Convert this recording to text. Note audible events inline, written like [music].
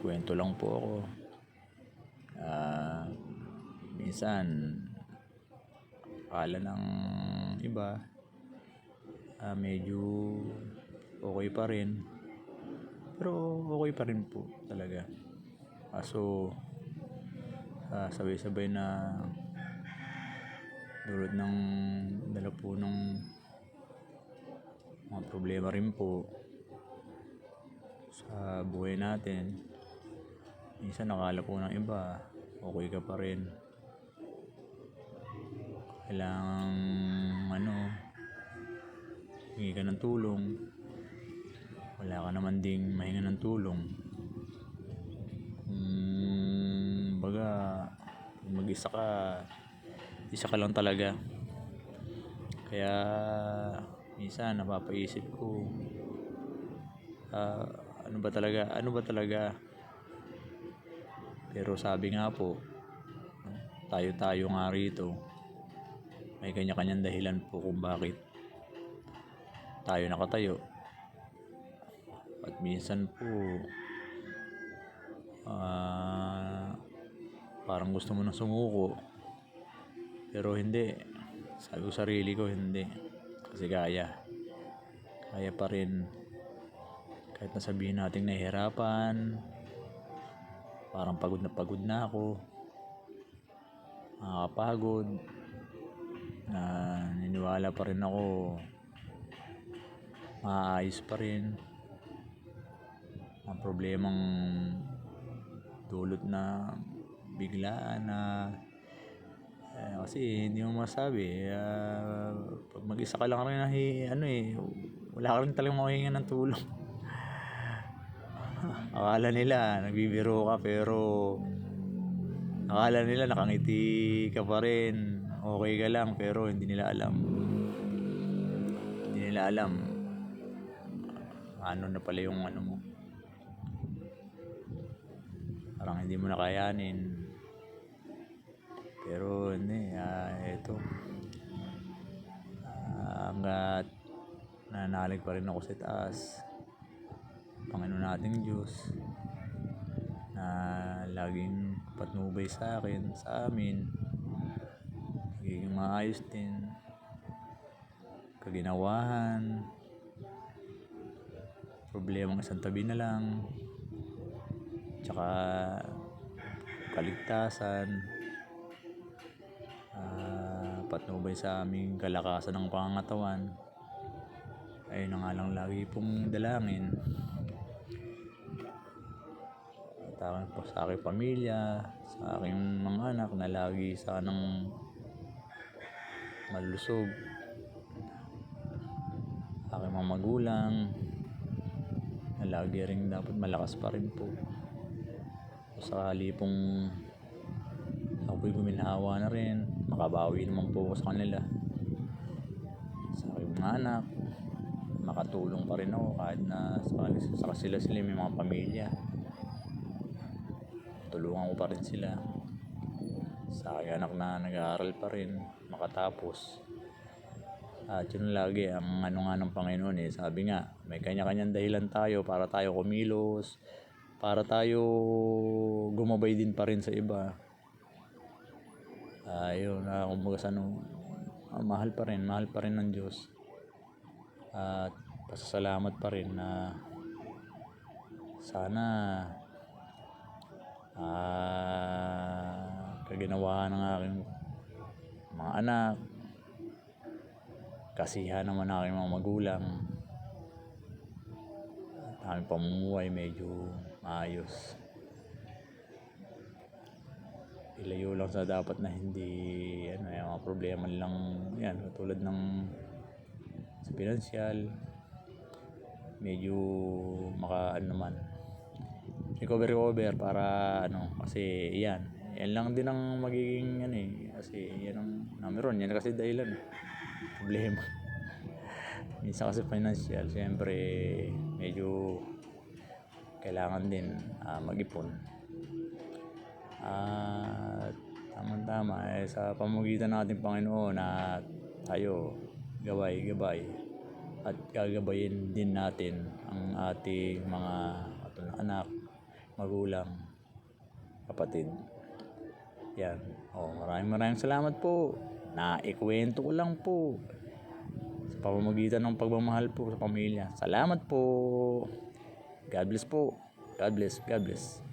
Kwento lang po ako. Ah, minsan akala ng iba ah, medyo okay pa rin. Pero okay pa rin po talaga. Kaso ah, sabay-sabay na dulot ng dala po ng mga problema rin po sa buhay natin. Minsan nakala po ng iba, okay ka pa rin. Kailangan ano, hingi ka ng tulong. Wala ka naman ding mahinga ng tulong. Hmm, baga, kung mag-isa ka, isa ka lang talaga. Kaya, minsan napapaisip ko, ah, ano ba talaga, ano ba talaga pero sabi nga po, tayo-tayo nga rito. May kanya-kanyang dahilan po kung bakit tayo nakatayo. At minsan po, ah, parang gusto mo nang sumuko. Pero hindi. Sabi ko sarili ko, hindi. Kasi kaya. Kaya pa rin. Kahit nasabihin natin nahihirapan, parang pagod na pagod na ako. Nakakapagod. Na niniwala pa rin ako. Maayos pa rin. Ang problemang dulot na biglaan na eh, kasi hindi mo masabi ah, pag mag-isa ka lang rin nahi, ano eh wala ka rin talagang makihinga ng tulong akala nila nagbibiro ka pero akala nila nakangiti ka pa rin. Okay ka lang pero hindi nila alam. Hindi nila alam ano na pala yung ano mo. Parang hindi mo nakayanin pero hindi ah, eto. Ah, hanggat nananalig pa rin ako sa taas Panginoon nating Diyos na laging patnubay sa akin, sa amin. Nagiging maayos din. Kaginawahan. Problemang isang tabi na lang. Tsaka kaligtasan. Ah, patnubay sa aming kalakasan ng pangangatawan. Ayun na nga lang lagi pong dalangin akin po sa aking pamilya, sa aking mga anak na lagi sanang malusog. Aking mga magulang na lagi rin dapat malakas pa rin po. Sakali pong ako'y guminhawa na rin, makabawi naman po sa kanila. Sa aking mga anak, makatulong pa rin ako kahit na sa sila sila may mga pamilya tulungan ko pa rin sila. Sa aking anak na nag-aaral pa rin. Makatapos. At yun lagi ang ano nga ng Panginoon eh. Sabi nga may kanya-kanyang dahilan tayo para tayo kumilos para tayo gumabay din pa rin sa iba. Ayun uh, kumbaga sa ano ah, mahal pa rin mahal pa rin ng Diyos. At pasasalamat pa rin na sana ah kaginawa ng aking mga anak. Kasihan naman ng aking mga magulang. At aming pamumuhay medyo maayos. Ilayo lang sa dapat na hindi ano yung mga problema lang yan tulad ng sa pinansyal medyo maka ano naman recover recover para ano kasi yan yan lang din ang magiging ano eh kasi yan ang number one yan kasi dahilan problema. [laughs] Minsan kasi financial siyempre medyo kailangan din ah, mag-ipon. At tamang tama eh, sa pamagitan natin Panginoon na tayo gabay-gabay at gagabayin din natin ang ating mga anak magulang, kapatid. Yan. Oh, maraming maraming salamat po. Naikwento ko lang po sa pamamagitan ng pagmamahal po sa pamilya. Salamat po. God bless po. God bless. God bless.